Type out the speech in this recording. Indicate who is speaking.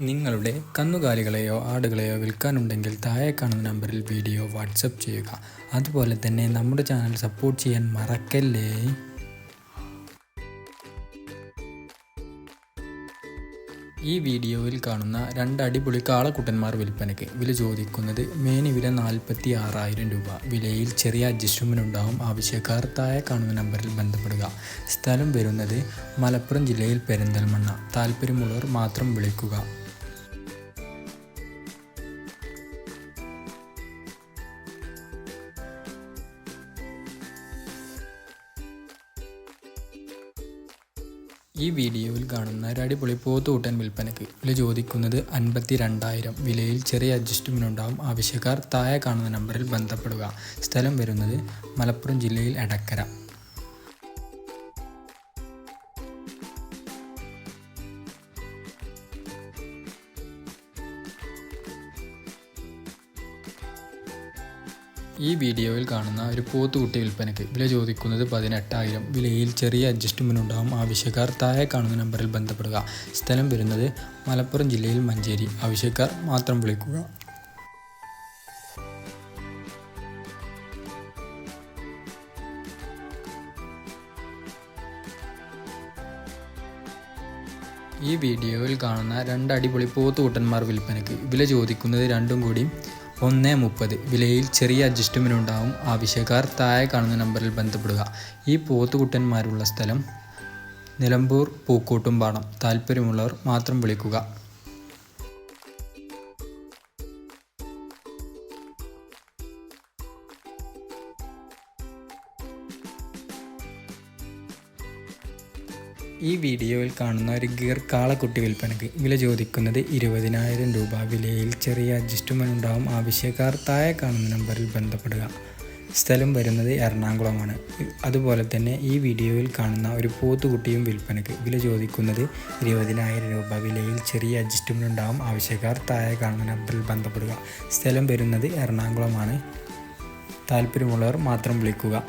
Speaker 1: നിങ്ങളുടെ കന്നുകാലികളെയോ ആടുകളെയോ വിൽക്കാനുണ്ടെങ്കിൽ താഴെ കാണുന്ന നമ്പറിൽ വീഡിയോ വാട്സപ്പ് ചെയ്യുക. അതുപോലെ തന്നെ നമ്മുടെ ചാനൽ സപ്പോർട്ട് ചെയ്യാൻ മറക്കല്ലേ? ഈ വീഡിയോയിൽ കാണുന്ന രണ്ട് അടിപൊളി കാളക്കുട്ടന്മാർ വിൽപ്പനയ്ക്ക് വില ചോദിക്കുന്നത് മേനി വില നാൽപ്പത്തി ആറായിരം രൂപ. വിലയിൽ ചെറിയ അഡ്ജസ്റ്റ്മെന്റ് ഉണ്ടാവും. ആവശ്യക്കാർ താഴെ കാണുന്ന നമ്പറിൽ ബന്ധപ്പെടുക. സ്ഥലം വരുന്നത് മലപ്പുറം ജില്ലയിൽ പെരിന്തൽമണ്ണ. താല്പര്യമുള്ളവർ മാത്രം വിളിക്കുക. ഈ വീഡിയോയിൽ കാണുന്ന ഒരു പോത്തുകൂട്ടൻ വിൽപ്പനയ്ക്ക് വില ചോദിക്കുന്നത് അൻപത്തി രണ്ടായിരം വിലയിൽ ചെറിയ അഡ്ജസ്റ്റ്മെന്റ് ഉണ്ടാവും. ആവശ്യക്കാർ താഴെ കാണുന്ന നമ്പറിൽ ബന്ധപ്പെടുക. സ്ഥലം വരുന്നത് മലപ്പുറം ജില്ലയിൽ എടക്കര. ഈ വീഡിയോയിൽ കാണുന്ന ഒരു പോത്തുകുട്ടി വിൽപ്പനയ്ക്ക് വില ചോദിക്കുന്നത് പതിനെട്ടായിരം. വിലയിൽ ചെറിയ അഡ്ജസ്റ്റ്മെന്റ് ഉണ്ടാവും. ആവശ്യക്കാർ താഴെ കാണുന്ന നമ്പറിൽ ബന്ധപ്പെടുക. സ്ഥലം വരുന്നത് മലപ്പുറം ജില്ലയിൽ മഞ്ചേരി. ആവശ്യക്കാർ മാത്രം വിളിക്കുക. ഈ വീഡിയോയിൽ കാണുന്ന രണ്ട് അടിപൊളി പോത്തുകുട്ടന്മാർ വിൽപ്പനയ്ക്ക് വില ചോദിക്കുന്നത് രണ്ടും കൂടി ഒന്ന് മുപ്പത്. വിലയിൽ ചെറിയ അഡ്ജസ്റ്റ്മെന്റ് ഉണ്ടാവും ആവശ്യക്കാർ താഴെ കാണുന്ന നമ്പറിൽ ബന്ധപ്പെടുക. ഈ പോത്തുകുട്ടന്മാരുള്ള സ്ഥലം നിലമ്പൂർ പൂക്കോട്ടുംപാടം. താല്പര്യമുള്ളവർ മാത്രം വിളിക്കുക. ഈ വീഡിയോയിൽ കാണുന്ന ഒരു ഗീർ കാളക്കുട്ടി വിൽപ്പനയ്ക്ക് വില ചോദിക്കുന്നത് ഇരുപതിനായിരം രൂപ. വിലയിൽ ചെറിയ അഡ്ജസ്റ്റ്മെന്റ് ഉണ്ടാവും. ആവശ്യക്കാർ താഴെ കാണുന്ന നമ്പറിൽ ബന്ധപ്പെടുക. സ്ഥലം വരുന്നത് എറണാകുളമാണ്. അതുപോലെ തന്നെ ഈ വീഡിയോയിൽ കാണുന്ന ഒരു പോത്തുകുട്ടിയും വിൽപ്പനയ്ക്ക് വില ചോദിക്കുന്നത് ഇരുപതിനായിരം രൂപ. വിലയിൽ ചെറിയ അഡ്ജസ്റ്റ്മെന്റ് ഉണ്ടാവും. ആവശ്യക്കാർ താഴെ കാണുന്ന നമ്പറിൽ ബന്ധപ്പെടുക. സ്ഥലം വരുന്നത് എറണാകുളമാണ്. താല്പര്യമുള്ളവർ മാത്രം വിളിക്കുക.